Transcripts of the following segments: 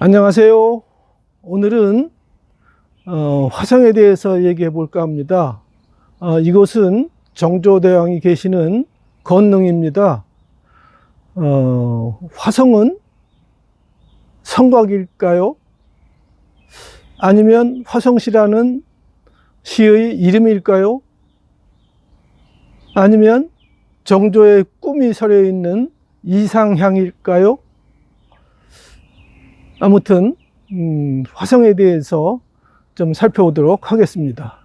안녕하세요. 오늘은 어, 화성에 대해서 얘기해 볼까 합니다. 어, 이곳은 정조대왕이 계시는 건능입니다. 어, 화성은 성곽일까요? 아니면 화성시라는 시의 이름일까요? 아니면 정조의 꿈이 서려 있는 이상향일까요? 아무튼 음, 화성에 대해서 좀 살펴보도록 하겠습니다.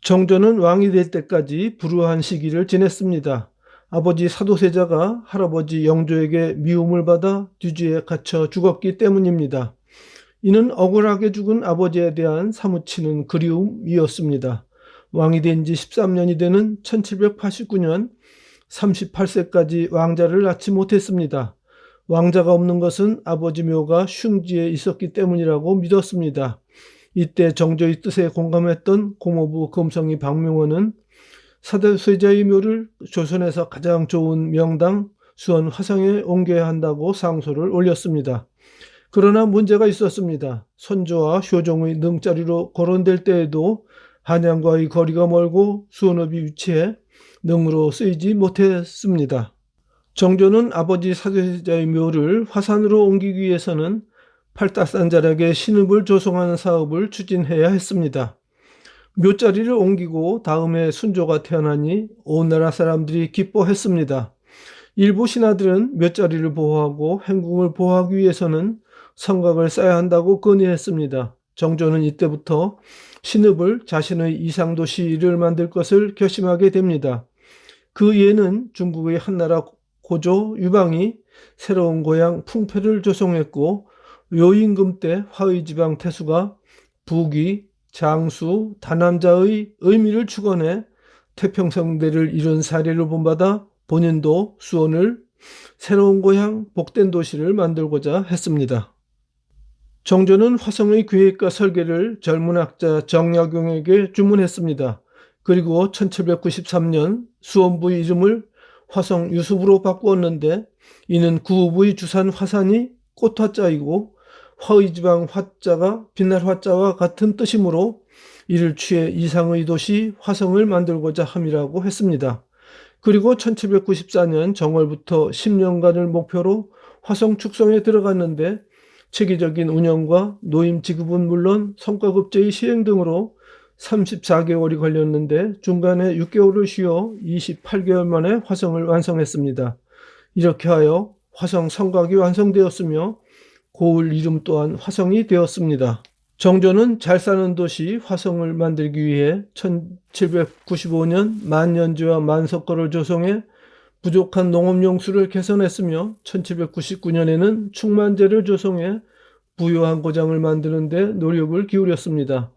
정조는 왕이 될 때까지 불우한 시기를 지냈습니다. 아버지 사도세자가 할아버지 영조에게 미움을 받아 뒤주에 갇혀 죽었기 때문입니다. 이는 억울하게 죽은 아버지에 대한 사무치는 그리움이었습니다. 왕이 된 지 13년이 되는 1789년 38세까지 왕자를 낳지 못했습니다. 왕자가 없는 것은 아버지 묘가 흉지에 있었기 때문이라고 믿었습니다. 이때 정조의 뜻에 공감했던 고모부 금성이 박명원은 사대세자의 묘를 조선에서 가장 좋은 명당 수원 화성에 옮겨야 한다고 상소를 올렸습니다. 그러나 문제가 있었습니다. 선조와 효종의 능자리로 거론될 때에도 한양과의 거리가 멀고 수원읍이 위치해 능으로 쓰이지 못했습니다. 정조는 아버지 사대세자의 묘를 화산으로 옮기기 위해서는 팔다산자락에 신읍을 조성하는 사업을 추진해야 했습니다. 묘자리를 옮기고 다음에 순조가 태어나니 온 나라 사람들이 기뻐했습니다. 일부 신하들은 묘자리를 보호하고 행궁을 보호하기 위해서는 성곽을 쌓아야 한다고 건의했습니다. 정조는 이때부터 신읍을 자신의 이상도시를 만들 것을 결심하게 됩니다. 그 예는 중국의 한나라 고조 유방이 새로운 고향 풍패를 조성했고 요임금 때 화의지방 태수가 부기, 장수, 다남자의 의미를 축원해 태평성대를 이룬 사례를 본받아 본인도 수원을 새로운 고향 복된 도시를 만들고자 했습니다. 정조는 화성의 기획과 설계를 젊은 학자 정약용에게 주문했습니다. 그리고 1793년 수원부의 이름을 화성 유수부로 바꾸었는데 이는 구부의 주산 화산이 꽃화자이고 화의지방 화자가 빛날 화자와 같은 뜻이므로 이를 취해 이상의 도시 화성을 만들고자 함이라고 했습니다. 그리고 1794년 정월부터 10년간을 목표로 화성 축성에 들어갔는데 체계적인 운영과 노임 지급은 물론 성과급제의 시행 등으로 34개월이 걸렸는데 중간에 6개월을 쉬어 28개월 만에 화성을 완성했습니다. 이렇게 하여 화성 성곽이 완성되었으며 고을 이름 또한 화성이 되었습니다. 정조는 잘 사는 도시 화성을 만들기 위해 1795년 만년지와 만석거를 조성해 부족한 농업용수를 개선했으며 1799년에는 충만제를 조성해 부유한 고장을 만드는 데 노력을 기울였습니다.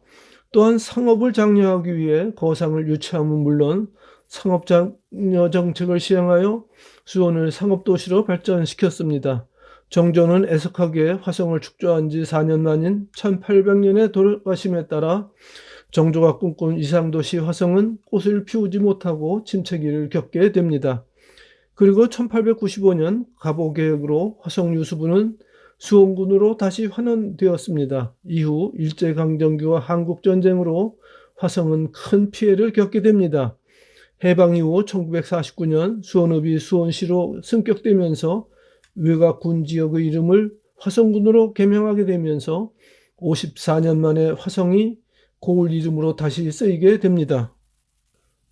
또한 상업을 장려하기 위해 거상을 유치함은 물론 상업 장려 정책을 시행하여 수원을 상업도시로 발전시켰습니다. 정조는 애석하게 화성을 축조한 지 4년 만인 1800년에 돌아가심에 따라 정조가 꿈꾼 이상도시 화성은 꽃을 피우지 못하고 침체기를 겪게 됩니다. 그리고 1895년 가보 계획으로 화성 유수부는 수원군으로 다시 환원되었습니다. 이후 일제강점기와 한국전쟁으로 화성은 큰 피해를 겪게 됩니다. 해방 이후 1949년 수원읍이 수원시로 승격되면서 외곽군 지역의 이름을 화성군으로 개명하게 되면서 54년 만에 화성이 고을 이름으로 다시 쓰이게 됩니다.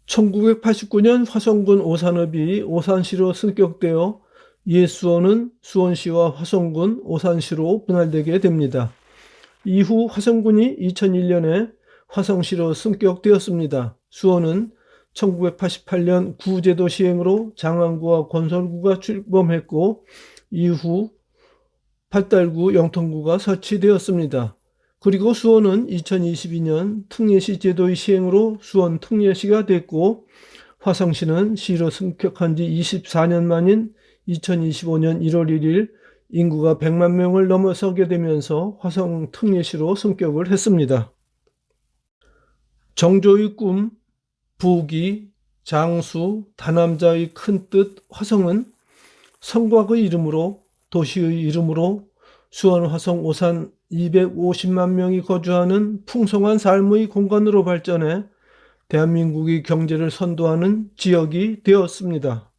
1989년 화성군 오산읍이 오산시로 승격되어 옛 수원은 수원시와 화성군 오산시로 분할되게 됩니다. 이후 화성군이 2001년에 화성시로 승격되었습니다. 수원은 1988년 구제도 시행으로 장안구와 건설구가 출범했고 이후 팔달구 영통구가 설치되었습니다. 그리고 수원은 2022년 특례시 제도의 시행으로 수원 특례시가 됐고 화성시는 시로 승격한 지 24년 만인 2025년 1월 1일 인구가 100만 명을 넘어서게 되면서 화성 특례시로 승격을 했습니다. 정조의 꿈, 부기, 장수, 다남자의 큰 뜻 화성은 성곽의 이름으로 도시의 이름으로 수원, 화성, 오산 250만 명이 거주하는 풍성한 삶의 공간으로 발전해 대한민국의 경제를 선도하는 지역이 되었습니다.